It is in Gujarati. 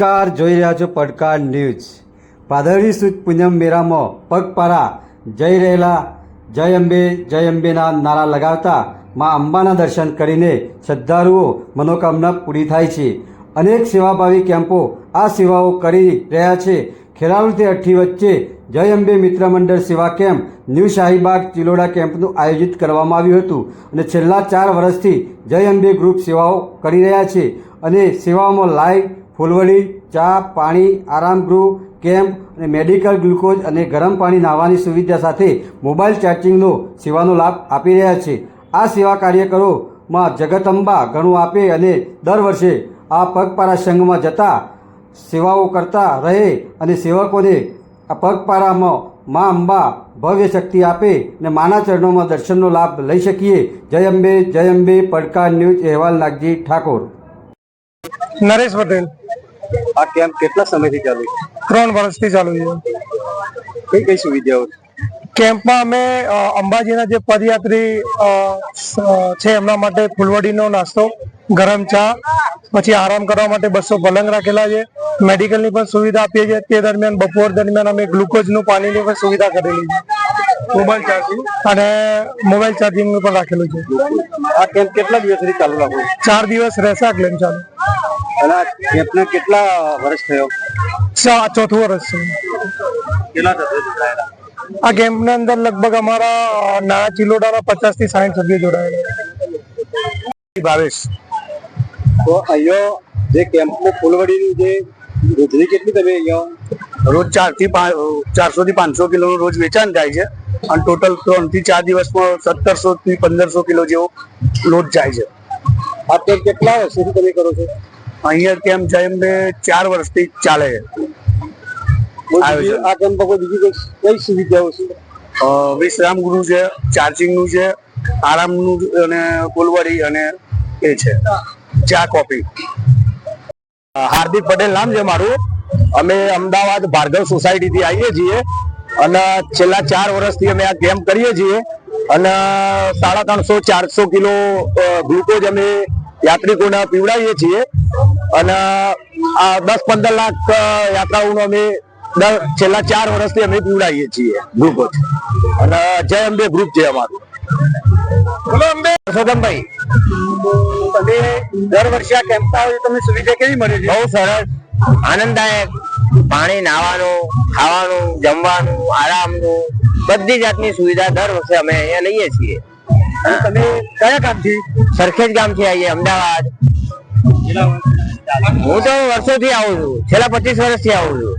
નમસ્કાર, જોઈ રહ્યા છો પડકાર ન્યૂઝ. ભાદરવી સુદ પૂનમ મેળામાં પગપારા જઈ રહેલા, જય અંબે, જય અંબેના નારા લગાવતા મા અંબાના દર્શન કરીને શ્રદ્ધાળુઓ મનોકામના પૂરી થાય છે. અનેક સેવાભાવી કેમ્પો આ સેવાઓ કરી રહ્યા છે. ખેરાલુથી અઠ્ઠી વચ્ચે જય અંબે મિત્ર મંડળ સેવા કેમ્પ ન્યૂ શાહીબાગ ચિલોડા કેમ્પનું આયોજિત કરવામાં આવ્યું હતું અને છેલ્લા ચાર વર્ષથી જય અંબે ગ્રુપ સેવાઓ કરી રહ્યા છે અને સેવાઓમાં લાઇટ ફૂલવડી, ચા, પાણી આરામગૃહ કેમ્પ અને મેડિકલ ગ્લુકોઝ અને ગરમ પાણી નાહવાની સુવિધા સાથે મોબાઈલ ચાર્જિંગનો સેવાનો લાભ આપી રહ્યા છે. આ સેવા કાર્યકરોમાં જગતંબા ઘણું આપે અને દર વર્ષે આ પગપારા સંઘમાં જતા સેવાઓ કરતા રહે અને સેવકોને આ પગપારામાં મા અંબા ભવ્ય શક્તિ આપે અને માના ચરણોમાં દર્શનનો લાભ લઈ શકીએ. જય અંબે જય અંબે, પડકાર ન્યૂઝ, અહેવાલ નાગજી ઠાકોર. નરેશ પટેલ આ કેમ્પ કેટલા સમયથી ચાલુ છે? ત્રણ વર્ષથી ચાલુ છે. કઈ કઈ સુવિધાઓ કેમ્પમાં અમે અંબાજીના જે પદયાત્રી છે એમના માટે ફૂલવડીનો નાસ્તો ગરમ ચા પછી આરામ કરવા માટે બસો પલંગ રાખેલા છે. મેડિકલની પણ સુવિધા આપીએ છીએ. તે દરમિયાન બપોર દરમિયાન અમે ગ્લુકોઝનું પાણીની પણ સુવિધા કરેલી છે. Mobile charging? અને મોબાઈલ ચાર્જિંગનું પણ રાખેલું છે. આ કેમ્પ કેટલા દિવસથી ચાલુ રાખવું ચાર દિવસ રહેશે આ ક્લેમ ચાલુ. અને આ કેમ્પને કેટલા વર્ષ થયો? ચા ચોથું વર્ષ છે કેટલા સભ્યો આ કેમ્પની અંદર લગભગ અમારા નાના ચિલોડાના પચાસથી સાઠ સભ્યો જોડાયેલા. ભાવેશ તો અહીંયા જે કેમ્પમાં ફૂલવડીની જે રોજની કેટલી તમે અહીંયા? રોજ ચારથી ચારસો થી પાંચસો કિલો રોજ વેચાણ થાય છે. અને ટોટલ ત્રણથી ચાર દિવસમાં સત્તરસો થી પંદરસો કિલો જેવો લોટ જાય છે. આ કેમ્પ કેટલા વર્ષોથી તમે કરો છો? અહીંયા કેમ છે એમને ચાર વર્ષથી ચાલે છે. આ કેમ્પમાં કોઈ બીજી કઈ સુવિધાઓ છે? અ, વિશ્રામ ગૃહ છે ચાર્જિંગનું છે આરામનું અને ફૂલવાડી અને એ છે. ચા કોફી. હાર્દિક પટેલ નામ છે મારું. અમે અમદાવાદ ભાર્ગવ સોસાયટી થી આવીએ છીએ અને છેલ્લા ચાર વર્ષથી અમે આ કેમ્પ કરીએ છીએ અને સાડા ત્રણસો ચારસો કિલો ગ્લુકોઝ અમે યાત્રિકોને પીવડાવીએ છીએ. અને આ દસ પંદર લાખ યાત્રાઓનો અમે છેલ્લા ચાર વર્ષથી અમે પીવડાવીએ છીએ ગ્રુપ અને જય અંબે ગ્રુપ છે અમારું. પરસોત્તમભાઈ તમે દર વર્ષે આ કેમ્પ આવે તમને સુવિધા કેવી મળે છે? બહુ સરસ. આનંદદાયક. પાણી નાવાનું ખાવાનું જમવાનું આરામનું બધી જાતની સુવિધા દર વર્ષે અમે અહીંયા લઈએ છીએ. તમે કયા કામથી સરખેજ ગામથી આવીએ અમદાવાદ. હું તો વર્ષોથી આવું છું. છેલ્લા પચીસ વર્ષથી આવું છું.